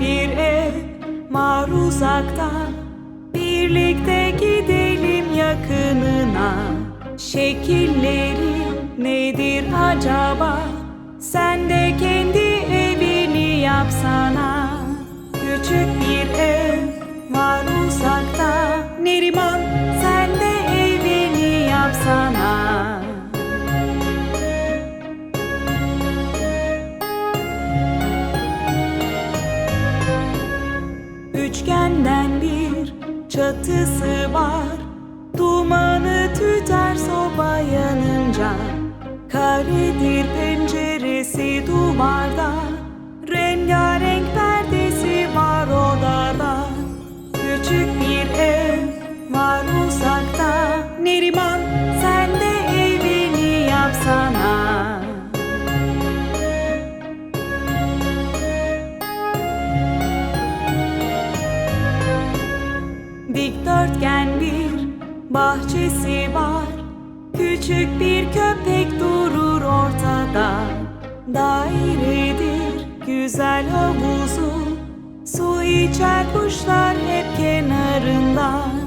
bir ev mar uzaktan. Birlikte gidelim yakınına. Şekilleri nedir acaba? Sen de kendi evini yapsan. Üçgenden bir çatısı var. Dumanı tüter soba yanınca Karedir penceresi duvarda. Rengarenk perdesi var odada. Küçük bir ev var uzakta. Neriman sen Dikdörtgen bir bahçesi var. Küçük bir köpek durur ortada. Dairedir güzel havuzu. Su içer kuşlar hep kenarında